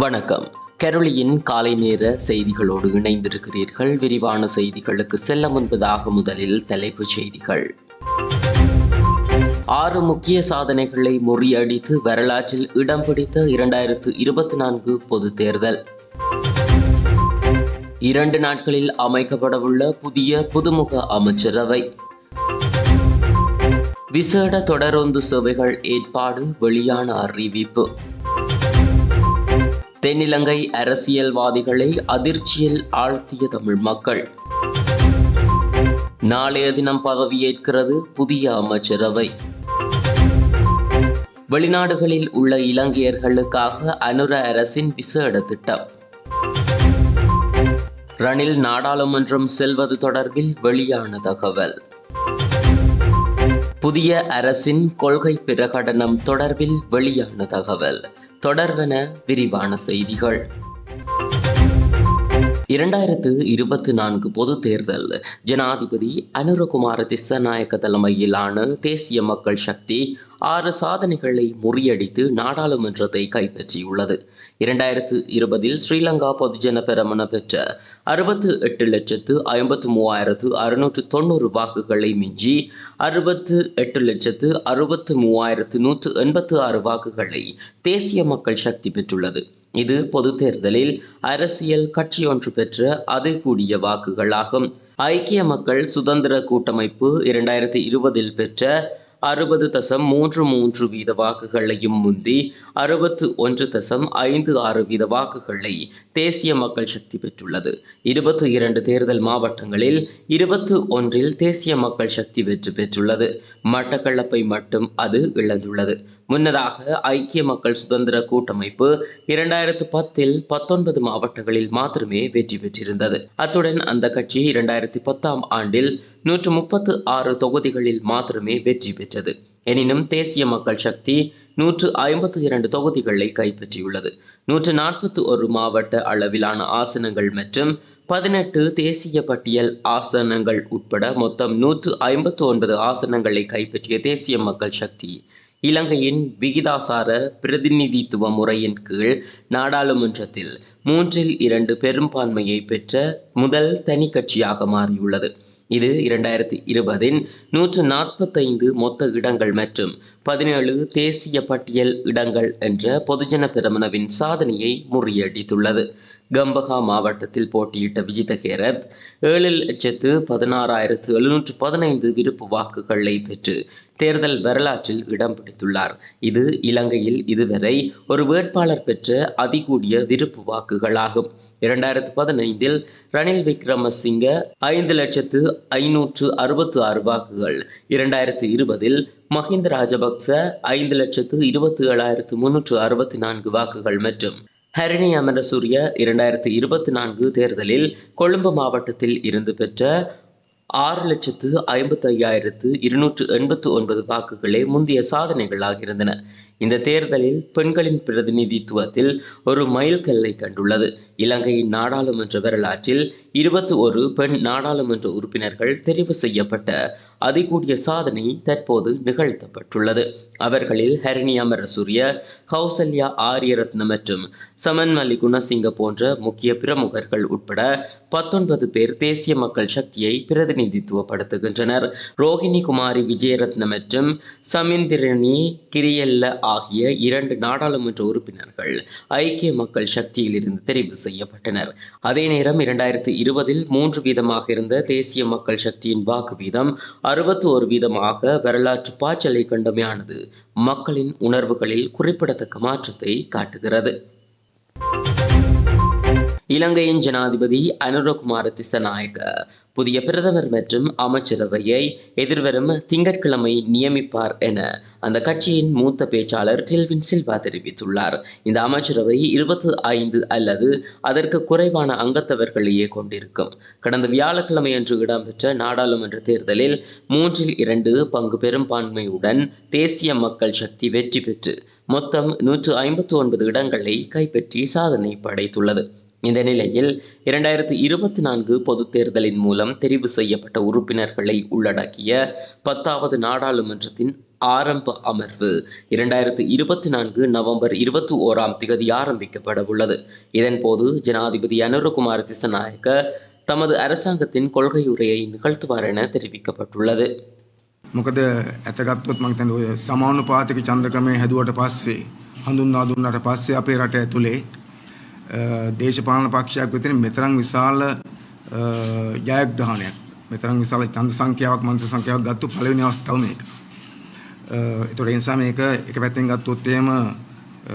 வணக்கம். கெரளியின் காலை நேர செய்திகளோடு இணைந்திருக்கிறீர்கள். விரிவான செய்திகளுக்கு செல்ல முன்பதாக முதலில் தலைப்புச் செய்திகள். ஆறு முக்கிய சாதனைகளை முறியடித்து வரலாற்றில் இடம் பிடித்த இரண்டாயிரத்து இருபத்தி நான்கு பொது தேர்தல். இரண்டு நாட்களில் அமைக்கப்படவுள்ள புதிய புதுமுக அமைச்சரவை. விசேட தொடரொந்து சேவைகள் ஏற்பாடு வெளியான அறிவிப்பு. தென்னிலங்கை அரசியல்வாதிகளை அதிர்ச்சியில் ஆழ்த்திய தமிழ் மக்கள். நாளைய தினம் பதவியேற்கிறது புதிய அமைச்சரவை. வெளிநாடுகளில் உள்ள இலங்கையர்களுக்காக அனுர அரசின் விசேட திட்டம். ரணில் நாடாளுமன்றம் செல்வது தொடர்பில் வெளியான தகவல். புதிய அரசின் கொள்கை பிரகடனம் தொடர்பில் வெளியான தகவல். தொடர்வன விரிவான செய்திகள். இரண்டாயிரத்து இருபத்தி நான்கு பொது தேர்தல். ஜனாதிபதி அனுரகுமார திசநாயக்க தலைமையிலான தேசிய மக்கள் சக்தி ஆறு சாதனைகளை முறியடித்து நாடாளுமன்றத்தை கைப்பற்றியுள்ளது. இரண்டாயிரத்து இருபதில் ஸ்ரீலங்கா பொதுஜன பெரமுன பெற்ற அறுபத்து எட்டு லட்சத்து ஐம்பத்து மூவாயிரத்து அறுநூற்று தொண்ணூறு வாக்குகளை மிஞ்சி அறுபத்து எட்டு லட்சத்து அறுபத்து மூவாயிரத்து நூற்று எண்பத்து ஆறு வாக்குகளை தேசிய மக்கள் சக்தி பெற்றுள்ளது. இது பொது தேர்தலில் அரசியல் கட்சி ஒன்று பெற்ற அது கூடிய வாக்குகளாகும். ஐக்கிய மக்கள் சுதந்திர கூட்டமைப்பு இரண்டாயிரத்தி இருபதில் பெற்ற அறுபது தசம் மூன்று மூன்று வீத வாக்குகளையும் முந்தி அறுபத்து ஒன்று தசம் ஐந்து ஆறு வீத வாக்குகளை தேசிய மக்கள் சக்தி பெற்றுள்ளது. இருபத்தி இரண்டு தேர்தல் மாவட்டங்களில் இருபத்து ஒன்றில் தேசிய மக்கள் சக்தி வெற்றி பெற்றுள்ளது. மட்டக்களப்பை மட்டும் அது இழந்துள்ளது. முன்னதாக ஐக்கிய மக்கள் சுதந்திர கூட்டமைப்பு இரண்டாயிரத்து பத்தில் பத்தொன்பது மாவட்டங்களில் மாத்திரமே வெற்றி பெற்றிருந்தது. அத்துடன் அந்த கட்சி இரண்டாயிரத்தி பத்தாம் ஆண்டில் நூற்று முப்பத்து ஆறு தொகுதிகளில் மாத்திரமே வெற்றி பெற்றது. எனினும் தேசிய மக்கள் சக்தி நூற்று ஐம்பத்து இரண்டு தொகுதிகளை கைப்பற்றியுள்ளது. நூற்று நாற்பத்தி ஒரு மாவட்ட அளவிலான ஆசனங்கள் மற்றும் பதினெட்டு தேசிய பட்டியல் ஆசனங்கள் உட்பட மொத்தம் நூற்று ஐம்பத்து ஒன்பது ஆசனங்களை கைப்பற்றிய தேசிய மக்கள் சக்தி இலங்கையின் விகிதாசார பிரதிநிதித்துவ முறையின் கீழ் நாடாளுமன்றத்தில் மூன்றில் இரண்டு பெரும்பான்மையை பெற்ற முதல் தனி கட்சியாக மாறியுள்ளது. இது இரண்டாயிரத்தி இருபதின் நூற்று நாற்பத்தைந்து மொத்த இடங்கள் மற்றும் பதினேழு தேசிய பட்டியல் இடங்கள் என்ற பொதுஜன பிரமணவின் சாதனையை முறியடித்துள்ளது. கம்பகா மாவட்டத்தில் போட்டியிட்ட விஜித கேரத் ஏழு லட்சத்து பதினாறாயிரத்து எழுநூற்று பதினைந்து விருப்பு வாக்குகளை பெற்று தேர்தல் வரலாற்றில் இடம் பிடித்துள்ளார். இது இலங்கையில் இதுவரை ஒரு வேட்பாளர் பெற்ற அதிகூடிய விருப்பு வாக்குகளாகும். இரண்டாயிரத்து பதினைந்தில் ரணில் விக்ரமசிங்க ஐந்து லட்சத்து ஐநூற்று அறுபத்து ஆறு வாக்குகள். இரண்டாயிரத்து இருபதில் மஹிந்த ராஜபக்ச ஐந்து லட்சத்து இருபத்தி ஏழாயிரத்து முன்னூற்று அறுபத்தி நான்கு வாக்குகள் மற்றும் ஹரிணி அமரசூரிய இரண்டாயிரத்தி இருபத்தி நான்கு தேர்தலில் கொழும்பு மாவட்டத்தில் இருந்து பெற்ற ஆறு லட்சத்து ஐம்பத்தி ஐயாயிரத்து இருநூற்று எண்பத்து ஒன்பது வாக்குகளே முந்தைய சாதனைகளாக இருந்தன இந்த தேர்தலில் பெண்களின் பிரதிநிதித்துவத்தில் ஒரு மைல்கல்லை கண்டுள்ளது. இலங்கையின் நாடாளுமன்ற வரலாற்றில் இருபத்தி ஒரு பெண் நாடாளுமன்ற உறுப்பினர்கள் தெரிவு செய்யப்பட்ட அதிகூடிய சாதனை தற்போது நிகழ்த்தப்பட்டுள்ளது. அவர்களில் ஹரிணி அமரசூரிய கௌசல்யா ஆரியரத்ன மற்றும் சமன்மலி குணசிங்க போன்ற முக்கிய பிரமுகர்கள் உட்பட பத்தொன்பது பேர் தேசிய மக்கள் சக்தியை பிரதிநிதித்துவப்படுத்துகின்றனர். ரோஹிணி குமாரி விஜயரத்ன மற்றும் சமிந்திரணி கிரியல்ல ஆகிய இரண்டு நாடாளுமன்ற உறுப்பினர்கள் ஐக்கிய மக்கள் சக்தியில் இருந்து தெரிவு செய்யப்பட்டனர். அதே நேரம் இரண்டாயிரத்தி இருபதில் மூன்று வீதமாக இருந்த தேசிய மக்கள் சக்தியின் வாக்கு வீதம் அறுபத்தி ஒரு வீதமாக வரலாற்று பாய்ச்சலை கண்டமையானது மக்களின் உணர்வுகளில் குறிப்பிடத்தக்க மாற்றத்தை காட்டுகிறது. இலங்கையின் ஜனாதிபதி அனுரகுமார திசநாயக்க புதிய பிரதமர் மற்றும் அமைச்சரவையை எதிர்வரும் திங்கட்கிழமை நியமிப்பார் என அந்த கட்சியின் மூத்த பேச்சாளர் டில்வின் சில்வா தெரிவித்துள்ளார். இந்த அமைச்சரவை இருபத்தி ஐந்து அல்லது அதற்கு குறைவான அங்கத்தவர்களையே கொண்டிருக்கும். கடந்த வியாழக்கிழமை அன்று இடம்பெற்ற நாடாளுமன்ற தேர்தலில் மூன்றில் இரண்டு பங்கு பெரும்பான்மையுடன் தேசிய மக்கள் சக்தி வெற்றி பெற்று மொத்தம் நூற்று ஐம்பத்தி ஒன்பது இடங்களை கைப்பற்றி சாதனை படைத்துள்ளது. இந்த நிலையில் இரண்டாயிரத்தி இருபத்தி நான்கு பொதுத் தேர்தலின் மூலம் தெரிவு செய்யப்பட்ட உறுப்பினர்களை உள்ளடக்கிய பத்தாவது நாடாளுமன்றத்தின் ஆரம்ப அமர்வு இரண்டாயிரத்து இருபத்தி நான்கு நவம்பர் இருபத்தி ஓராம் திகதி ஆரம்பிக்கப்பட உள்ளது இதன்போது ஜனாதிபதி அனுரகுமார திசநாயக்க தமது அரசாங்கத்தின் கொள்கை உரையை நிகழ்த்துவார் என தெரிவிக்கப்பட்டுள்ளது මොකද ඇතගත්තොත් මං හිතන්නේ ඔය සමානුපාතික ඡන්දක්‍රමය හැදුවට පස්සේ හඳුන්වා දුන්නාට පස්සේ අපේ රට ඇතුලේ අ, දේශපාලන පක්ෂයක් විතර මෙතරම් විශාල අ, ජයග්‍රහණයක් මෙතරම් විශාල ඡන්ද සංඛ්‍යාවක් මන්ත්‍ර සංඛ්‍යාවක් ගත්තු පළවෙනි අවස්ථාව මේක. අ, ඒතකොට ඒ නිසා මේක එක පැත්තෙන් ගත්තොත් එහෙම අ,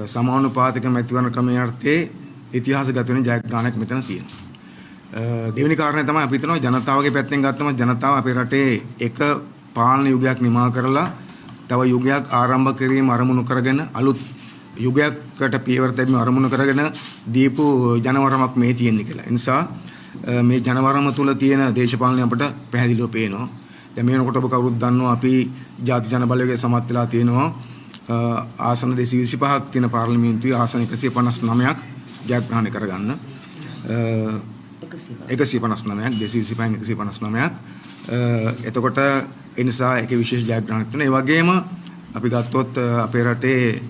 සමානුපාතික මැතිවරණ ක්‍රමයේ අර්ථයේ ඉතිහාසගත වෙන ජයග්‍රහණයක් මෙතන තියෙනවා. අ, දෙවෙනි කාරණය තමයි අපි හිතනවා ජනතාවගේ පැත්තෙන් ගත්තම ජනතාව අපේ රටේ එක පාලන යුගයක් නිමා කරලා තව යුගයක් ආරම්භ කිරීම අරමුණු කරගෙන අලුත් යුගයකට පියවර තැබීම අරමුණු කරගෙන දීපු ජනවරමක් මේ තියෙන්නේ කියලා. ඒ නිසා අ, මේ ජනවරම තුල තියෙන දේශපාලනය අපට පැහැදිලිව පේනවා. දැන් මේ වෙනකොට ඔබ කවුරුත් දන්නවා අපි ජාති ජන බලවේගයේ සමත් වෙලා තියෙනවා. අ, ආසන 225ක් තියෙන පාර්ලිමේන්තුවේ ආසන 159ක් ජයග්‍රහණය කරගන්න. අ, 159ක් 225න් 159ක් අ, එතකොට ඒ නිසා ඒකේ විශේෂ ජයග්‍රහණයක් තියෙනවා. ඒ වගේම අපි ගත්තොත් අ, අපේ රටේ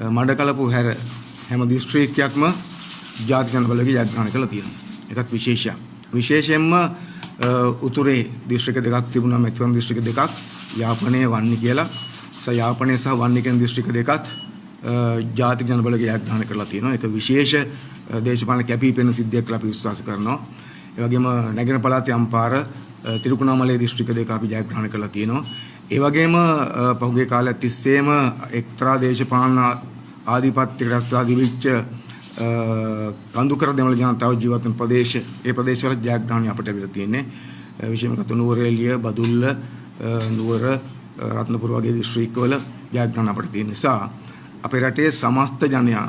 අ, මඩකලපු හැර හැම දිස්ත්‍රික්කයක්ම ජාති ජන බලවේගය ජයග්‍රහණය කළා තියෙනවා. ඒකත් විශේෂයක්. විශේෂයෙන්ම අ, උතුරේ දිස්ත්‍රික්ක දෙකක් තිබුණා මෙතුන් දිස්ත්‍රික්ක දෙකක් යාපනයේ වන්නි කියලා. ස යාපනයේ සහ වන්නි කියන දිස්ත්‍රික්ක දෙකත් අ, ජාතික ජන බලවේගය ජයග්‍රහණය කරලා තියෙනවා. ඒක විශේෂ අ, දේශපාලන කැපිපෙනෙන සිද්ධියක් කියලා අපි විශ්වාස කරනවා. ඒ වගේම නැගෙන පළාතේ අම්පාර අ, තිරුකුණාමලයේ දිස්ත්‍රික්ක දෙක අපි ජයග්‍රහණය කරලා තියෙනවා. ඒ වගේම අ, පහුගිය කාලයක් තිස්සේම එක්තරා දේශපාලන ආධිපත්‍යයකට අධිවිච්ච කඳුකර දෙමළ ජනතාව ජීවත් වෙන ප්‍රදේශ ඒ ප්‍රදේශවල ජයග්‍රහණය අපිට ලැබිලා තියෙන්නේ. අ, විශේෂයෙන්ම කතු නුවරඑළිය, බදුල්ල, අ, නුවර, අ, රත්නපුර වගේ දිස්ත්‍රික්කවල ජයග්‍රහණ අපිට තියෙන නිසා අපේ රටේ සමස්ත ජනයා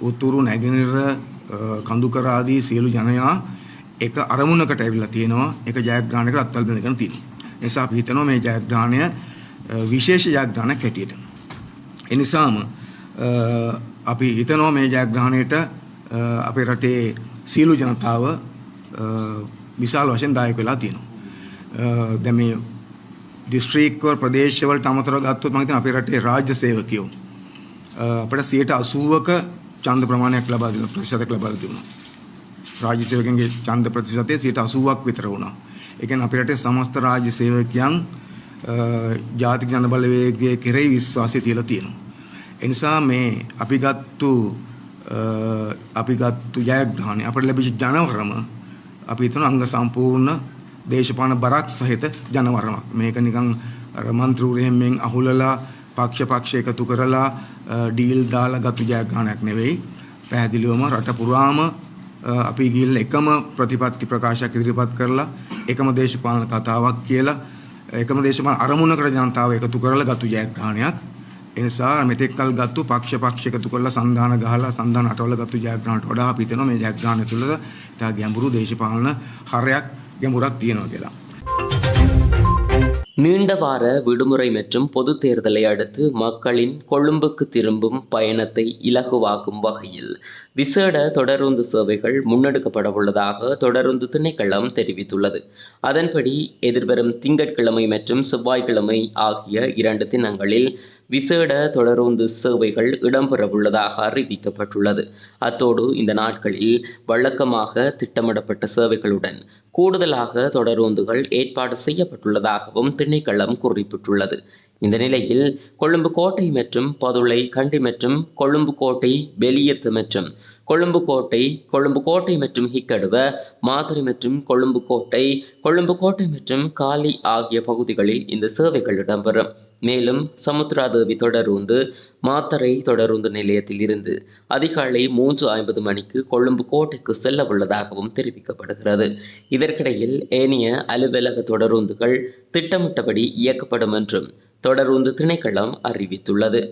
උතුරු නැගෙනහිර අ, කඳුකර ආදී සියලු ජනයා එක අරමුණකට ඇවිල්ලා තියෙනවා එක ජයග්‍රහණයකට අත්වල බඳගෙන තියෙනවා. ඒ නිසා අපි හිතනවා මේ ජයග්‍රහණය අ, විශේෂ ජයග්‍රහණයක් හැටියට. ඒ නිසාම අ, අපි හිතනවා මේ ජයග්‍රහණයට අ, අපේ රටේ සියලු ජනතාව අ, විශාල වශයෙන් දායක වෙලා තියෙනවා. අ, දැන් මේ දිස්ත්‍රික්කවල ප්‍රදේශවලට අමතරව ගත්තොත් මම හිතනවා අපේ රටේ රාජ්‍ය සේවකයෝ අ, අපිට 80%ක ඡන්ද ප්‍රමාණයක් ලබා දෙන ප්‍රතිශතයක් ලබා දුන්නා. රාජ්‍ය සේවකයන්ගේ ඡන්ද ප්‍රතිශතය 80%ක් විතර වුණා. ඒ කියන්නේ අපේ රටේ සමස්ත රාජ්‍ය සේවකයන් අ, ජාතික ජන බලවේගයේ කෙරෙහි විශ්වාසය තියලා තියෙනවා. ඒ නිසා මේ අපි ගත්තු අ, අපි ගත්තු ජයග්‍රහණය අපිට ලැබිච්ච ජනවරම අපි හිතන අංග සම්පූර්ණ දේශපාලන බරක් සහිත ජනවරමක්. මේක නිකන් අර මන්ත්‍රීවරයෙන්ෙන් අහුලලා පක්ෂ පක්ෂ එකතු කරලා අ, ඩීල් දාලා ගත්තු ජයග්‍රහණයක් නෙවෙයි. පැහැදිලිවම රට පුරාම අ, අපි ගිහිල්ලා එකම ප්‍රතිපත්ති ප්‍රකාශයක් ඉදිරිපත් කරලා එකම දේශපාලන කතාවක් කියලා එකම දේශපාලන අරමුණකට ජනතාව එකතු කරලා ගත්තු ජයග්‍රහණයක්. ඒ නිසා මෙතෙක් කල් ගත්තු පක්ෂ පක්ෂ එකතු කරලා සංධාන ගහලා සංධාන අටවල ගත්තු ජයග්‍රහණයට වඩා අපි හිතනවා මේ ජයග්‍රහණය තුළ තා ගැඹුරු දේශපාලන හරයක් ගැඹුරක් තියෙනවා කියලා. நீண்ட வார விடுமுறை மற்றும் பொது தேர்தலை அடுத்து மக்களின் கொழும்புக்கு திரும்பும் பயணத்தை இலகுவாக்கும் வகையில் விசேட தொடருந்து சேவைகள் முன்னெடுக்கப்பட உள்ளதாக தொடருந்து திணைக்களம் தெரிவித்துள்ளது. அதன்படி எதிர்வரும் திங்கட்கிழமை மற்றும் செவ்வாய்க்கிழமை ஆகிய இரண்டு தினங்களில் விசேட தொடருந்து சேவைகள் இடம்பெறவுள்ளதாக அறிவிக்கப்பட்டுள்ளது. அத்தோடு இந்த நாட்களில் வழக்கமாக திட்டமிடப்பட்ட சேவைகளுடன் கூடுதலாக தொடரூந்துகள் ஏற்பாடு செய்யப்பட்டுள்ளதாகவும் திணைக்களம் குறிப்பிட்டுள்ளது. இந்த நிலையில் கொழும்பு கோட்டை மற்றும் பதுளை கண்டி மற்றும் கொழும்பு கோட்டை வெளியத்து மற்றும் கொழும்பு கோட்டை கொழும்பு கோட்டை மற்றும் ஹிக்கடுவ மாதிரி மற்றும் கொழும்பு கோட்டை கொழும்பு கோட்டை மற்றும் காலி ஆகிய பகுதிகளில் இந்த சேவைகள் இடம்பெறும். மேலும் சமுத்திராதேவி தொடரூந்து மாத்தரை தொடருந்து நிலையத்தில் இருந்து அதிகாலை மூன்று ஐம்பது மணிக்கு கொழும்பு கோட்டைக்கு செல்ல உள்ளதாகவும் தெரிவிக்கப்படுகிறது. இதற்கிடையில் ஏனைய அலுவலக தொடருந்துகள் திட்டமிட்டபடி இயக்கப்படும் என்றும் தொடருந்து திணைக்களம் அறிவித்துள்ளது.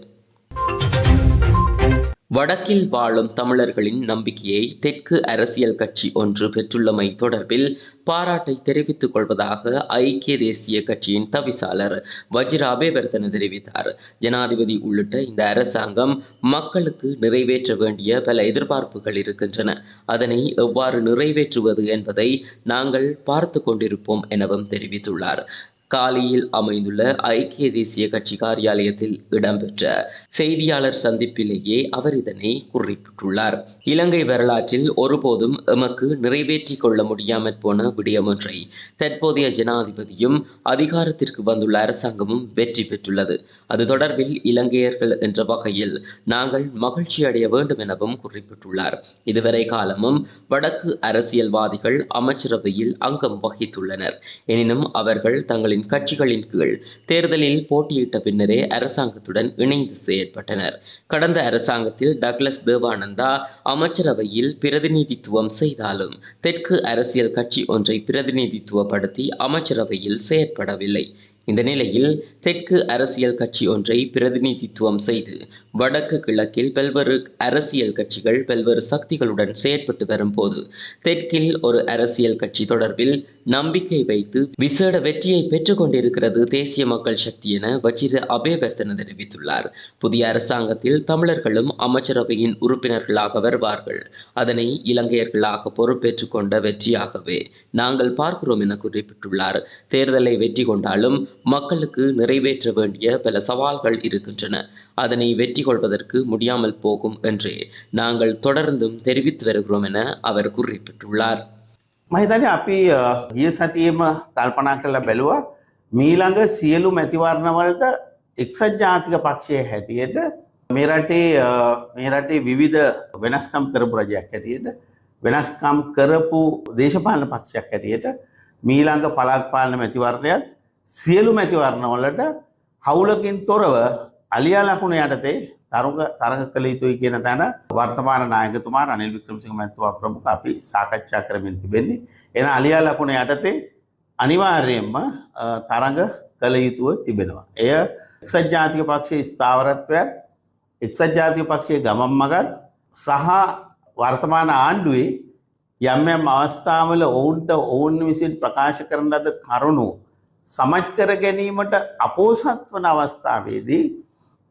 வடக்கில் வாழும் தமிழர்களின் நம்பிக்கையை தெற்கு அரசியல் கட்சி ஒன்று பெற்றுள்ளமை தொடர்பில் பாராட்டை தெரிவித்துக் கொள்வதாக ஐக்கிய தேசிய கட்சியின் தவிசாளர் வஜிராபேவர்தன தெரிவித்தார். ஜனாதிபதி உள்ளிட்ட இந்த அரசாங்கம் மக்களுக்கு நிறைவேற்ற வேண்டிய பல எதிர்பார்ப்புகள் இருக்கின்றன. அதனை எவ்வாறு நிறைவேற்றுவது என்பதை நாங்கள் பார்த்து கொண்டிருப்போம் எனவும் தெரிவித்துள்ளார். காலியில் அமைந்துள்ள ஐக்கிய தேசிய கட்சி காரியாலயத்தில் இடம்பெற்ற செய்தியாளர் சந்திப்பிலேயே அவர் இதனை குறிப்பிட்டுள்ளார். இலங்கை வரலாற்றில் ஒருபோதும் எமக்கு நிறைவேற்றி கொள்ள முடியாமற் போன விடயமொன்றை தற்போதைய ஜனாதிபதியும் அதிகாரத்திற்கு வந்துள்ள அரசாங்கமும் வெற்றி பெற்றுள்ளது. அது தொடர்பில் இலங்கையர்கள் என்ற வகையில் நாங்கள் மகிழ்ச்சி அடைய வேண்டும் எனவும் குறிப்பிட்டுள்ளார். இதுவரை காலமும் வடக்கு அரசியல்வாதிகள் அமைச்சரவையில் அங்கம் வகித்துள்ளனர். எனினும் அவர்கள் தங்களின் கட்சிகளின் கீழ் தேர்தலில் போட்டியிட்ட பின்னரே அரசாங்கத்துடன் இணைந்து செயற்பட்டனர். கடந்த அரசாங்கத்தில் டக்ளஸ் தேவானந்தா அமைச்சரவையில் பிரதிநிதித்துவம் செய்தாலும் தெற்கு அரசியல் கட்சி ஒன்றை பிரதிநிதித்துவப்படுத்தி அமைச்சரவையில் செயற்படவில்லை. இந்த நிலையில் தெற்கு அரசியல் கட்சி ஒன்றை பிரதிநிதித்துவம் செய்து வடக்கு கிழக்கில் பல்வேறு அரசியல் கட்சிகள் பல்வேறு சக்திகளுடன் செயற்பட்டு வரும்போது தெற்கில் ஒரு அரசியல் கட்சி தொடர்பில் நம்பிக்கை வைத்து விசேட வெற்றியை பெற்றுக் கொண்டிருக்கிறது தேசிய மக்கள் சக்தி என வஜிர அபேவர்த்தன தெரிவித்துள்ளார். புதிய அரசாங்கத்தில் தமிழர்களும் அமைச்சரவையின் உறுப்பினர்களாக வருவார்கள். அதனை இலங்கையர்களாக பொறுப்பேற்றுக் கொண்ட வெற்றியாகவே நாங்கள் பார்க்கிறோம் என குறிப்பிட்டுள்ளார். தேர்தலை வெற்றி கொண்டாலும் மக்களுக்கு நிறைவேற்ற வேண்டிய பல சவால்கள் இருக்கின்றன. அதனை வெற்றி கொள்வதற்கு முடியாமல் போகும் என்றே நாங்கள் தொடர்ந்தும் தெரிவித்து வருகிறோம் என அவர் குறிப்பிட்டுள்ளார். මහිතන අපි අ, ගිය සතියම කල්පනා කරලා බැලුවා මීළඟ සියලු මැතිවරණවලට එක්සත් ජාතික පක්ෂය හැටියට මේ රටේ අ, මේ රටේ විවිධ වෙනස්කම් කරපු රජයක් හැටියට වෙනස්කම් කරපු දේශපාලන පක්ෂයක් හැටියට මීළඟ පළාත් පාලන මැතිවරණයත් සියලු මැතිවරණවලට හවුලකින් තොරව අලියා ලකුණ යටතේ තරුග තරග කළ යුතුයි කියන තැන වර්තමාන නායකතුමා රනිල් වික්‍රමසිංහ මැතිතුමා ප්‍රමුඛ අපි සාකච්ඡා කරමින් තිබෙන්නේ. එන අලියා ලකුණ යටතේ අනිවාර්යයෙන්ම අ, තරඟ කළ යුතුව තිබෙනවා. එය එක්සත් ජාතික පක්ෂයේ ස්ථාවරත්වයත් එක්සත් ජාතික පක්ෂයේ ගමන් මගත් සහ වර්තමාන ආණ්ඩුවේ යම් යම් අවස්ථාවල ඔවුන්ට ඔවුන් විසින් ප්‍රකාශ කරන ලද කරුණු සමත් කර ගැනීමට අපෝසත් වන අවස්ථාවේදී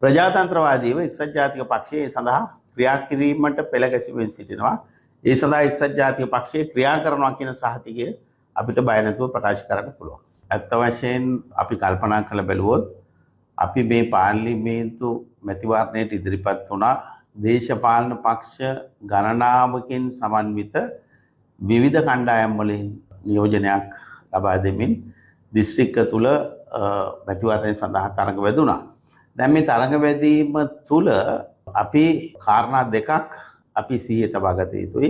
ප්‍රජාතන්ත්‍රවාදීව එක්සත් ජාතික පක්ෂය ඒ සඳහා ක්‍රියා කිරීමට පෙළගැසිවෙන් සිටිනවා. ඒ සඳහා එක්සත් ජාතික පක්ෂය ක්‍රියා කරනවා කියන සහතිකය අපිට බය නැතුව ප්‍රකාශ කරන්න පුළුවන්. ඇත්ත වශයෙන් අපි කල්පනා කළ බැලුවොත් අපි මේ පාර්ලිමේන්තු මැතිවරණයට ඉදිරිපත් වුණා දේශපාලන පක්ෂ ගණනාවකින් සමන්විත විවිධ කණ්ඩායම් වලින් නියෝජනයක් ලබා දෙමින් දිස්ත්‍රික්ක තුළ අ, මැතිවරණය සඳහා තරඟ වැදුනා. දැන් මේ තරඟ වැදීම තුළ අපි කාරණා දෙකක් අපි සිහිය තබා ගත යුතුයි.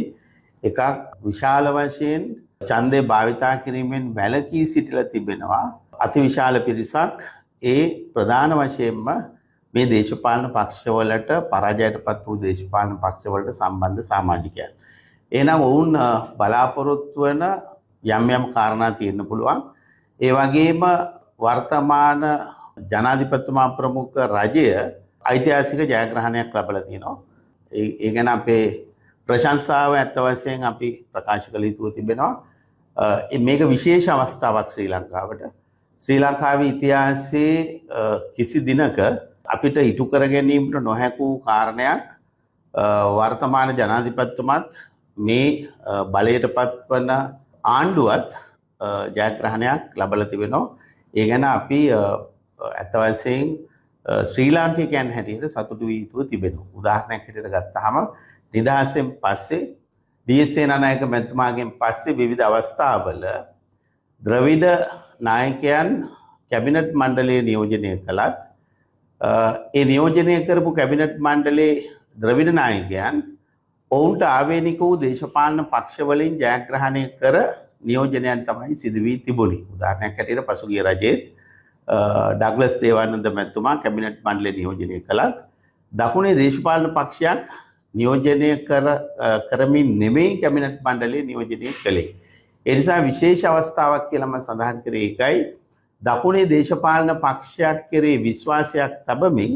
එකක් විශාල වශයෙන් ඡන්දය භාවිතා කිරීමෙන් වැළකී සිටිලා තිබෙනවා. අති විශාල පිරිසක් ඒ ප්‍රධාන වශයෙන්ම මේ දේශපාලන පක්ෂවලට පරාජයටපත් වූ දේශපාලන පක්ෂවලට සම්බන්ධ සමාජිකයන්. එහෙනම් ඔවුන් අ, බලාපොරොත්තු වන යම් යම් කාරණා තියෙන්න පුළුවන්. ඒ වගේම වර්තමාන ජනාධිපතිතුමා ප්‍රමුඛ රජය ඓතිහාසික ජයග්‍රහණයක් ලබලා තියෙනවා. ඒ ඒ ගැන අපේ ප්‍රශංසාව ඇත්ත වශයෙන් අපි ප්‍රකාශ කළ යුතුව තිබෙනවා. අ, ඒ මේක විශේෂ අවස්ථාවක් ශ්‍රී ලංකාවට. ශ්‍රී ලංකාවේ ඉතිහාසයේ අ, කිසි දිනක අපිට ඉටු කර ගැනීමට නොහැකූ කාරණයක් අ, වර්තමාන ජනාධිපතිතුමත් මේ අ, බලයට පත්වන ආණ්ඩුවත් අ, ජයග්‍රහණයක් ලබලා තිබෙනවා. ඒ ගැන අපි අ, ඇත්ත වශයෙන් අ, ශ්‍රී ලාංකිකයන් හැටියට සතුටු විය යුතුව තිබෙනවා. උදාහරණයක් හැටියට ගත්තාම නිදහසෙන් පස්සේ ඩී.එස්. සේනානායක මැතිතුමාගෙන් පස්සේ විවිධ අවස්ථාවල ද්‍රවිඩ නායකයන් කැබිනට් මණ්ඩලය නියෝජනය කළත් අ, ඒ නියෝජනය කරපු කැබිනට් මණ්ඩලේ ද්‍රවිඩ නායකයන් ඔවුන්ට ආවේනික වූ දේශපාලන පක්ෂවලින් ජයග්‍රහණය කර නියෝජනයන් තමයි සිදුවී තිබුණි. උදාහරණයක් හැටියට පසුගිය රජයේත් අ, ඩග්ලස් දේවානන්ද මැතිතුමා කැබිනට් මණ්ඩලය නියෝජනය කළත් දකුණේ දේශපාලන පක්ෂයක් නියෝජනය කර අ, කරමින් නෙමෙයි කැබිනට් මණ්ඩලය නියෝජනය කළේ. ඒ නිසා විශේෂ අවස්ථාවක් කියලා මම සඳහන් කරේ ඒකයි දකුණේ දේශපාලන පක්ෂයක් කෙරේ විශ්වාසයක් තබමින්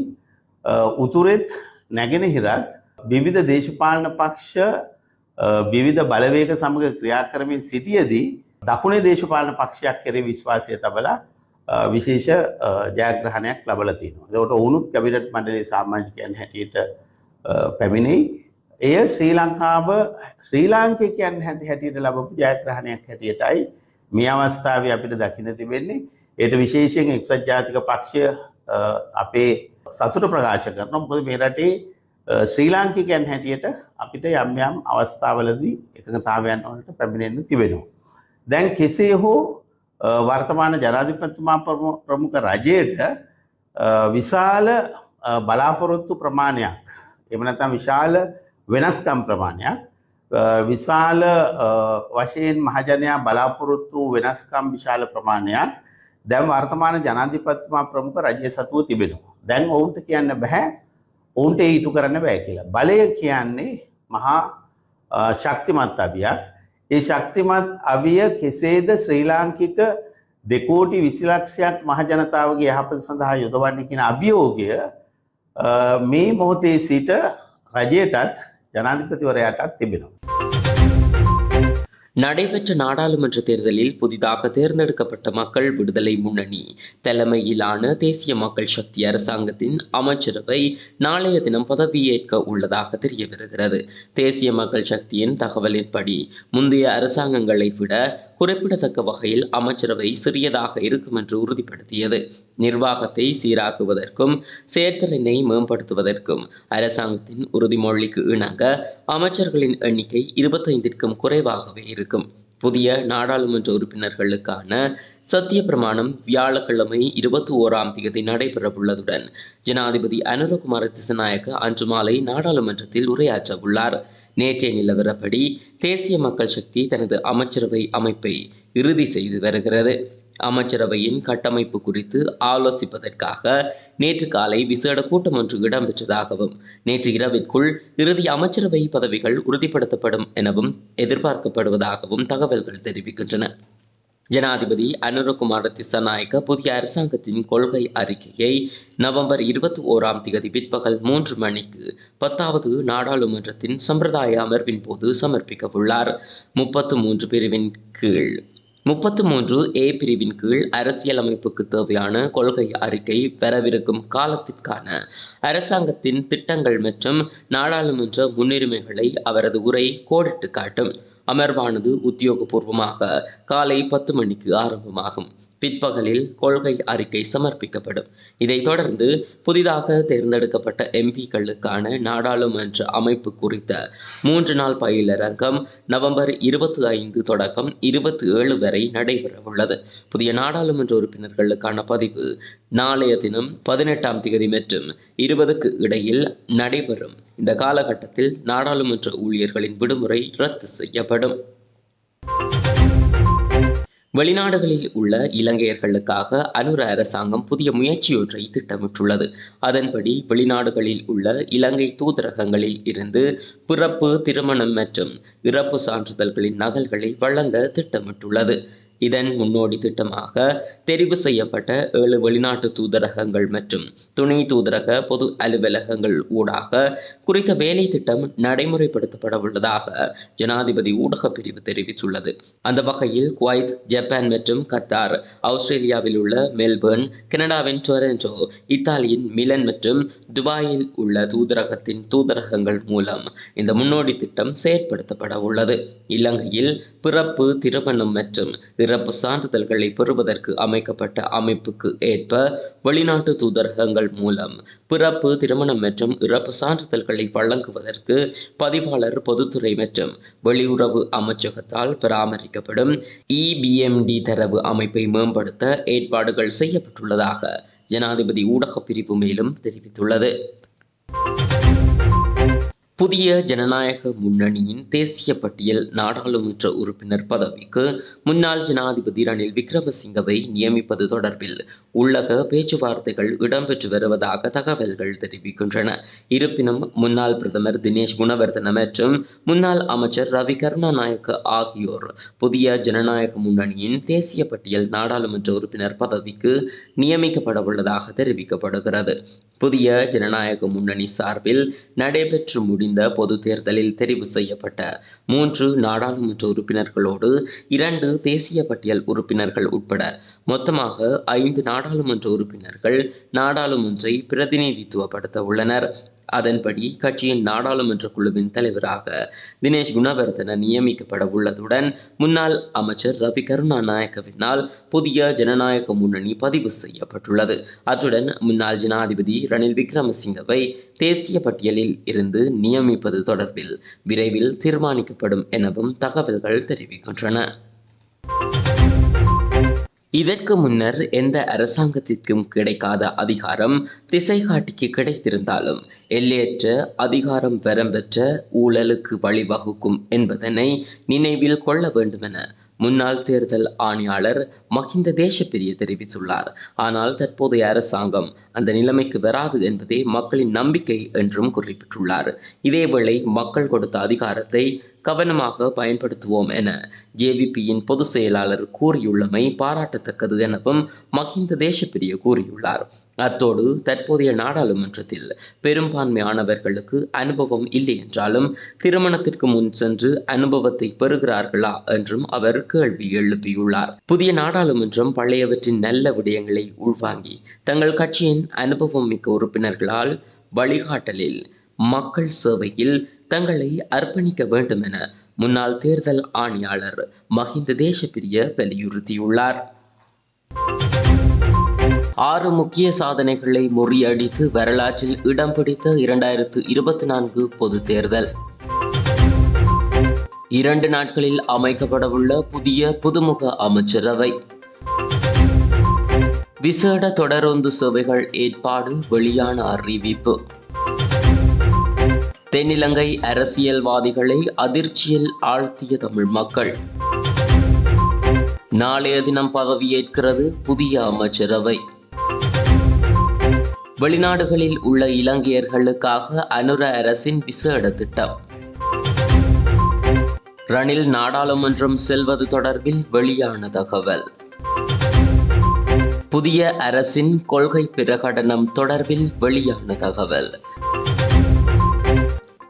අ, උතුරෙත් නැගෙනහිරත් විවිධ දේශපාලන පක්ෂ අ, විවිධ බලවේග සමග ක්‍රියා කරමින් සිටියදී දකුණේ දේශපාලන පක්ෂයක් කෙරේ විශ්වාසය තබලා අ, විශේෂ අ, ජයග්‍රහණයක් ලබලා තියෙනවා. ඒකට ඔවුනුත් කැබිනට් මණ්ඩලයේ සමාජිකයන් හැටියට අ, පැමිණෙයි. එය ශ්‍රී ලංකාව ශ්‍රී ලාංකිකයන් හැටි හැටියට ලබපු ජයග්‍රහණයක් හැටියටයි මේ අවස්ථාවේ අපිට දකින්න තිබෙන්නේ. ඒට විශේෂයෙන් එක්සත් ජාතික පක්ෂය අ, අපේ සතුට ප්‍රකාශ කරන මොකද මේ රටේ අ, ශ්‍රී ලාංකිකයන් හැටියට අපිට යම් යම් අවස්ථාවලදී එකඟතාවයන් වලට පැමිණෙන්න තිබෙනවා. දැන් කෙසේ හෝ අ, වර්තමාන ජනාධිපතිතුමා ප්‍රමු- ප්‍රමුඛ රජයට අ, විශාල අ, බලාපොරොත්තු ප්‍රමාණයක් එම නැත්නම් විශාල වෙනස්කම් ප්‍රමාණයක් අ, විශාල අ, වශයෙන් මහජනයා බලාපොරොත්තු වූ වෙනස්කම් විශාල ප්‍රමාණයක් දැන් වර්තමාන ජනාධිපතිතුමා ප්‍රමුඛ රජය සතුව තිබෙනවා. දැන් ඔවුන්ට කියන්න බෑ ඔවුන්ට ඒ ඉටු කරන්න බෑ කියලා. බලය කියන්නේ මහා අ, ශක්තිමත් අවියක්. ඒ ශක්තිමත් අවිය කෙසේද ශ්‍රී ලාංකික දෙකෝටි විසිලක්ෂයක් මහජනතාවගේ යහපත සඳහා යොදවන්නේ කියන අභියෝගය අ, මේ මොහොතේ සිට රජයටත් ජනාධිපතිවරයාටත් තිබෙනවා. நடைபெற்ற நாடாளுமன்ற தேர்தலில் புதிதாக தேர்ந்தெடுக்கப்பட்ட மக்கள் விடுதலை முன்னணி தலைமையிலான தேசிய மக்கள் சக்தி அரசாங்கத்தின் அமைச்சரவை நாளைய தினம் பதவியேற்க உள்ளதாக தெரிய வருகிறது தேசிய மக்கள் சக்தியின் தகவலின்படி முந்தைய அரசாங்கங்களை விட குறிப்பிடத்தக்க வகையில் அமைச்சரவை சிறியதாக இருக்கும் என்று உறுதிப்படுத்தியது. நிர்வாகத்தை சீராக்குவதற்கும் செயற்திறனை மேம்படுத்துவதற்கும் அரசாங்கத்தின் உறுதிமொழிக்கு இணங்க அமைச்சர்களின் எண்ணிக்கை இருபத்தைந்திற்கும் குறைவாகவே இருக்கும். புதிய நாடாளுமன்ற உறுப்பினர்களுக்கான சத்திய பிரமாணம் வியாழக்கிழமை இருபத்தி ஓராம் தேதி நடைபெறவுள்ளதுடன் ஜனாதிபதி அனுரகுமார திசநாயக்க அன்று மாலை நாடாளுமன்றத்தில் உரையாற்ற உள்ளார் நேற்றைய நிலவரப்படி தேசிய மக்கள் சக்தி தனது அமைச்சரவை அமைப்பை இறுதி செய்து வருகிறது. அமைச்சரவையின் கட்டமைப்பு குறித்து ஆலோசிப்பதற்காக நேற்று காலை விசேட கூட்டம் ஒன்று இடம்பெற்றதாகவும் நேற்று இரவிற்குள் இறுதி அமைச்சரவை பதவிகள் உறுதிப்படுத்தப்படும் எனவும் எதிர்பார்க்கப்படுவதாகவும் தகவல்கள் தெரிவிக்கின்றன. ஜனாதிபதி அனுரகுமார திசநாயக்க புதிய அரசாங்கத்தின் கொள்கை அறிக்கையை நவம்பர் இருபத்தி ஓராம் தேதி பிற்பகல் மூன்று மணிக்கு பத்தாவது நாடாளுமன்றத்தின் சம்பிரதாய அமர்வின் போது சமர்ப்பிக்க உள்ளார் முப்பத்து மூன்று பிரிவின் கீழ். முப்பத்து மூன்று ஏ பிரிவின் கீழ் அரசியலமைப்புக்கு தேவையான கொள்கை அறிக்கை பெறவிருக்கும் காலத்திற்கான அரசாங்கத்தின் திட்டங்கள் மற்றும் நாடாளுமன்ற முன்னுரிமைகளை அவரது உரை கோடிட்டு காட்டும். அமர்வானது உத்தியோகபூர்வமாக காலை பத்து மணிக்கு ஆரம்பமாகும். பிற்பகலில் கொள்கை அறிக்கை சமர்ப்பிக்கப்படும். இதைத் தொடர்ந்து புதிதாக தேர்ந்தெடுக்கப்பட்ட எம்பிக்களுக்கான நாடாளுமன்ற அமைப்பு குறித்த மூன்று நாள் பயிலரங்கம் நவம்பர் இருபத்தி ஐந்து தொடக்கம் இருபத்தி ஏழு வரை நடைபெறவுள்ளது. புதிய நாடாளுமன்ற உறுப்பினர்களுக்கான பதிவு நாளைய தினம் பதினெட்டாம் தேதி மற்றும் இருபதுக்கு இடையில் நடைபெறும். இந்த காலகட்டத்தில் நாடாளுமன்ற ஊழியர்களின் விடுமுறை ரத்து செய்யப்படும். வெளிநாடுகளில் உள்ள இலங்கையர்களுக்காக அனுர அரசாங்கம் புதிய முயற்சியொன்றை திட்டமிட்டுள்ளது. அதன்படி வெளிநாடுகளில் உள்ள இலங்கை தூதரகங்களில் இருந்து பிறப்பு திருமணம் மற்றும் இறப்பு சான்றிதழ்களின் நகல்களை வழங்க திட்டமிட்டுள்ளது. இதன் முன்னோடி திட்டமாக தெரிவு செய்யப்பட்ட ஏழு வெளிநாட்டு தூதரகங்கள் மற்றும் துணை தூதரக பொது அலுவலகங்கள் ஊடாக குறித்த வேலை திட்டம் நடைமுறைப்படுத்தப்பட உள்ளதாக ஜனாதிபதி ஊடக பிரிவு தெரிவித்துள்ளது. அந்த வகையில் குவைத் ஜப்பான் மற்றும் கத்தார் ஆஸ்திரேலியாவில் உள்ள மெல்பர்ன் கனடாவின் டொரண்டோ இத்தாலியின் மிலன் மற்றும் துபாயில் உள்ள தூதரகத்தின் தூதரகங்கள் மூலம் இந்த முன்னோடி திட்டம் செயற்படுத்தப்பட உள்ளது. இலங்கையில் பிறப்பு திருமணம் மற்றும் இறப்பு சான்றிதழ்களை பெறுவதற்கு அமைக்கப்பட்ட அமைப்புக்கு ஏற்ப வெளிநாட்டு தூதரகங்கள் மூலம் பிறப்பு திருமணம் மற்றும் இறப்பு சான்றிதழ்களை வழங்குவதற்கு பதிவாளர் பொதுத்துறை மற்றும் வெளியுறவு அமைச்சகத்தால் பராமரிக்கப்படும் இபிஎம்டி தரவு அமைப்பை மேம்படுத்த ஏற்பாடுகள் செய்யப்பட்டுள்ளதாக ஜனாதிபதி ஊடகப் பிரிவு மேலும் தெரிவித்துள்ளது. புதிய ஜனநாயக முன்னணியின் தேசிய பட்டியல் நாடாளுமன்ற உறுப்பினர் பதவிக்கு முன்னாள் ஜனாதிபதி ரணில் விக்ரமசிங்கவை நியமிப்பது தொடர்பில் உள்ளக பேச்சுவார்த்தைகள் இடம்பெற்று வருவதாக தகவல்கள் தெரிவிக்கின்றன. இருப்பினும் முன்னாள் பிரதமர் தினேஷ் குணவர்தன மற்றும் முன்னாள் அமைச்சர் ரவி கருணாநாயக்க ஆகியோர் புதிய ஜனநாயக முன்னணியின் தேசிய பட்டியல் நாடாளுமன்ற உறுப்பினர் பதவிக்கு நியமிக்கப்பட உள்ளதாக தெரிவிக்கப்படுகிறது. புதிய ஜனநாயக முன்னணி சார்பில் நடைபெற்று முடிந்த பொது தேர்தலில் தெரிவு செய்யப்பட்ட மூன்று நாடாளுமன்ற உறுப்பினர்களோடு இரண்டு தேசிய பட்டியல் உறுப்பினர்கள் உட்பட மொத்தமாக ஐந்து நாடாளுமன்ற உறுப்பினர்கள் நாடாளுமன்றை பிரதிநிதித்துவப்படுத்த உள்ளனர். அதன்படி கட்சியின் நாடாளுமன்ற குழுவின் தலைவராக தினேஷ் குணவர்தன நியமிக்கப்பட உள்ளதுடன் முன்னாள் அமைச்சர் ரவி கருணாநாயக்கவினால் புதிய ஜனநாயக முன்னணி பதிவு செய்யப்பட்டுள்ளது. அத்துடன் முன்னாள் ஜனாதிபதி ரணில் விக்ரமசிங்கவை தேசிய பட்டியலில் இருந்து நியமிப்பது தொடர்பில் விரைவில் தீர்மானிக்கப்படும் எனவும் தகவல்கள் தெரிவிக்கின்றன. இதற்கு முன்னர் எந்த அரசாங்கத்திற்கும் கிடைக்காத அதிகாரம் திசைகாட்டிக்கு கிடைத்திருந்தாலும் எல்லையற்ற அதிகாரம் வரம்பெற்ற ஊழலுக்கு வழிவகுக்கும் என்பதனை நினைவில் கொள்ள வேண்டுமென முன்னாள் தேர்தல் ஆணையாளர் மஹிந்த தேசப்பிரிய தெரிவித்துள்ளார். ஆனால் தற்போதைய அரசாங்கம் அந்த நிலைமைக்கு வராது என்பதே மக்களின் நம்பிக்கை என்றும் குறிப்பிட்டுள்ளார். இதேவேளை மக்கள் கொடுத்த அதிகாரத்தை கவனமாக பயன்படுத்துவோம் என ஜேவிபியின் பொதுச் செயலாளர் கூறியுள்ளமை பாராட்டத்தக்கது எனவும் மகிந்த தேசப்பிரிய கூறியுள்ளார். அத்தோடு தற்போதைய நாடாளுமன்றத்தில் பெரும்பான்மையானவர்களுக்கு அனுபவம் இல்லை என்றாலும் திருமணத்திற்கு முன் சென்று அனுபவத்தை பெறுகிறார்களா என்றும் அவர் கேள்வி எழுப்பியுள்ளார். புதிய நாடாளுமன்றம் பழையவற்றின் நல்ல விடயங்களை உள்வாங்கி தங்கள் கட்சியின் அனுபவம் மிக்க உறுப்பினர்களால் வழிகாட்டலில் மக்கள் சேவையில் தங்களை அர்ப்பணிக்க வேண்டும் என முன்னாள் தேர்தல் ஆணையாளர் மஹிந்த தேசப்பிரிய வலியுறுத்தியுள்ளார். ஆறு முக்கிய சாதனைகளை முறியடித்து வரலாற்றில் இடம் பிடித்த இரண்டாயிரத்து இருபத்தி நான்கு பொது தேர்தல். இரண்டு நாட்களில் அமைக்கப்படவுள்ள புதிய புதுமுக அமைச்சரவை. விசேட தொடரொந்து சேவைகள் ஏற்பாடு வெளியான அறிவிப்பு. தென்னிலங்கை அரசியல்வாதிகளை அதிர்ச்சியில் ஆழ்த்திய தமிழ் மக்கள். நாளைய தினம் பதவியேற்கிறது புதிய அமைச்சரவை. வெளிநாடுகளில் உள்ள இலங்கையர்களுக்காக அனுர அரசின் விசேட திட்டம். ரணில் நாடாளுமன்றம் செல்வது தொடர்பில் வெளியான தகவல். புதிய அரசின் கொள்கை பிரகடனம் தொடர்பில் வெளியான தகவல்.